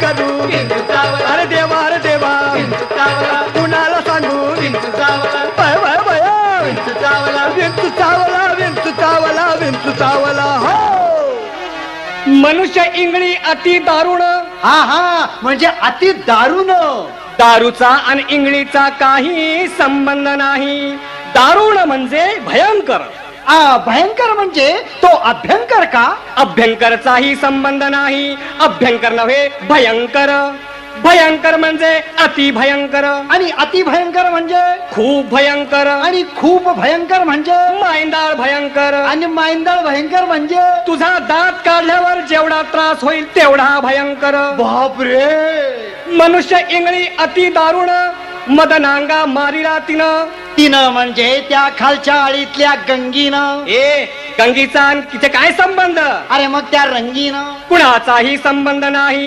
करू. अरे देवा अरे देवा. कुणाला सांगू? चावला विंचू चावला विंचू चावला विंचू चावला. हो. मनुष्य इंगळी अति दारुण. हा हा. म्हणजे अति दारुण. दारूचा आणि इंगळीचा काही संबंध नाही. दारुण म्हणजे भयंकर. आ भयंकर म्हणजे तो अभ्यंकर का? अभ्यंकरचाही संबंध नाही. अभ्यंकर नव्हे भयंकर. भयंकर म्हणजे अति भयंकर आणि अति भयंकर म्हणजे? खूप भयंकर. आणि खूप भयंकर म्हणजे? मायंदाळ भयंकर. आणि माइंदळ भयंकर म्हणजे? तुझा दात काढल्यावर जेवढा त्रास होईल तेवढा भयंकर. बापरे! मनुष्य इंगळी अति दारुण मदनांगा मारिला तिनं तिनं म्हणजे त्या खालच्या आळीतल्या गंगीनं. ए गंगीचा आणि तिथे काय संबंध? अरे मग त्या रंगीनं? कुणाचाही संबंध नाही.